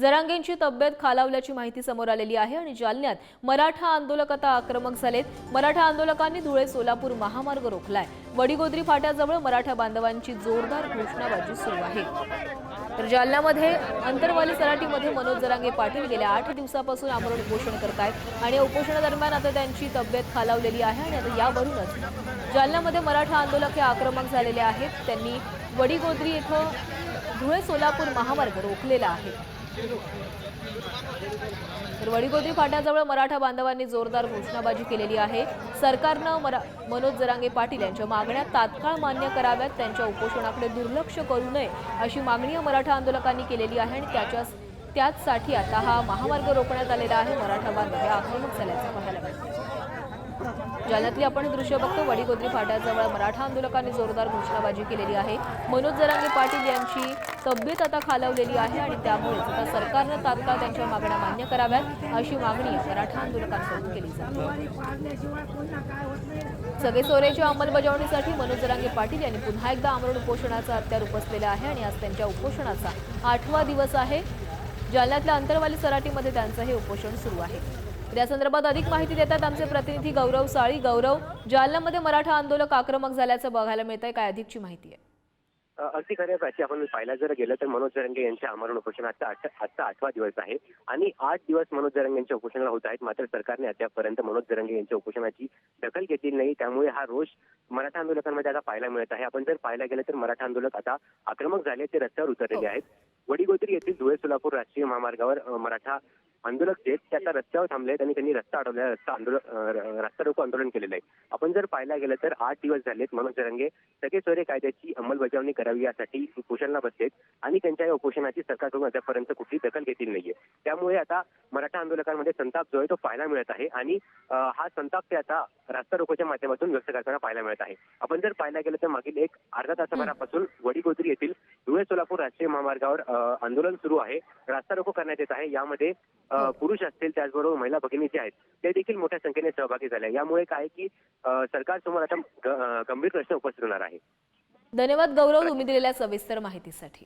जरांगेंची तब्येत खालावल्याची माहिती समोर आलेली आहे आणि जालन्यात मराठा आंदोलक आता आक्रमक झालेत. मराठा आंदोलकांनी धुळे सोलापूर महामार्ग रोखलाय. वडीगोद्री फाट्याजवळ मराठा बांधवांची जोरदार घोषणाबाजी सुरू आहे. तर जालन्यामध्ये अंतरवाली सराटीमध्ये मनोज जरांगे पाटील गेल्या आठ दिवसापासून आमरण उपोषण करत आहेत आणि या उपोषणादरम्यान आता त्यांची तब्येत खालावलेली आहे आणि आता यावरूनच जालन्यामध्ये मराठा आंदोलक हे आक्रमक झालेले आहेत. त्यांनी वडीगोद्री इथं धुळे सोलापूर महामार्ग रोखलेला आहे. तर वडीगोद्री फाट्याजवळ मराठा बांधवांनी जोरदार घोषणाबाजी केलेली आहे. सरकारनं मरा मनोज जरांगे पाटील यांच्या मागण्या तात्काळ मान्य कराव्यात त्यांच्या उपोषणाकडे दुर्लक्ष करू नये अशी मागणी मराठा आंदोलकांनी केलेली आहे आणि त्याच्या त्याचसाठी आता हा महामार्ग रोखण्यात आलेला आहे. मराठा बांधव हे आक्रमक झाल्याचं पाहायला मिळतं जालन्यातली आपण दृश्य बघतो वडीगोद्री फाट्याजवळ मराठा आंदोलकांनी जोरदार घोषणाबाजी केलेली आहे. मनोज जरांगे पाटील यांची तब्येत आता खालावलेली आहे आणि त्यामुळेच आता सरकारनं तात्काळ त्यांच्या मागण्या मान्य कराव्यात अशी मागणी मराठा आंदोलकांकडून केली जाते. सगळे सोरेच्या अंमलबजावणीसाठी मनोज जरांगे पाटील यांनी पुन्हा एकदा आमरण उपोषणाचा हत्यार उपसलेला आहे आणि आज त्यांच्या उपोषणाचा आठवा दिवस आहे. जालन्यातल्या अंतरवाली सराटीमध्ये त्यांचं हे उपोषण सुरू आहे. तर या संदर्भात अधिक माहिती देतात आमचे प्रतिनिधी गौरव साळी. गौरव जालन्यामध्ये मराठा आंदोलक आक्रमक झाल्याचं बघायला मिळत आहे काय अधिकची माहिती आहे? अगदी खरं प्राची. आपण पाहायला जर गेलं तर मनोज जरंगे यांच्या आमरण उपोषणाचा आठ आजचा आठवा दिवस आहे. आणि आठ दिवस मनोज जरंगे यांच्या उपोषणाला होत आहेत. मात्र सरकारने अद्यापपर्यंत मनोज जरंगे यांच्या उपोषणाची दखल घेतलेली नाही. त्यामुळे हा रोष मराठा आंदोलकांमध्ये आता पाहायला मिळत आहे. आपण जर पाहायला गेलं तर मराठा आंदोलक आता आक्रमक झाले ते रस्त्यावर उतरलेले आहेत. वडीगोत्री येथील धुळे सोलापूर राष्ट्रीय महामार्गावर मराठा आंदोलक जे आहेत, ते आता रस्त्यावर थांबले आहेत आणि त्यांनी रस्ता अडवला रस्ता आंदोलन रस्ता रोको आंदोलन केलेलं आहे. आपण जर पाहायला गेलं तर आठ दिवस झालेत मनोज जरंगे सगळे सोयरे कायद्याची अंमलबजावणी करावी यासाठी उपोषणाला बसलेत आणि त्यांच्या या उपोषणाची सरकारकडून अद्यापर्यंत कुठली दखल घेतली नाहीये. त्यामुळे आता मराठा आंदोलकांमध्ये संताप जो आहे तो पाहायला मिळत आहे आणि हा संताप ते आता रास्ता रोकोच्या माध्यमातून व्यक्त करताना पाहायला मिळत आहे. आपण जर पाहायला गेलं तर मागील एक अर्धा तासाभरापासून वडीगोद्री येथील धुळे सोलापूर राष्ट्रीय महामार्गावर आंदोलन सुरू आहे. रास्ता रोको करण्यात येत आहे. यामध्ये अ, पुरुष असतील त्याचबरोबर महिला भगिनी जे आहेत ते देखील मोठ्या संख्येने सहभागी झाले. यामुळे काय की अ, सरकारसमोर आता गंभीर प्रश्न उपस्थित होणार आहे. धन्यवाद गौरव तुम्ही दिलेल्या सविस्तर माहितीसाठी.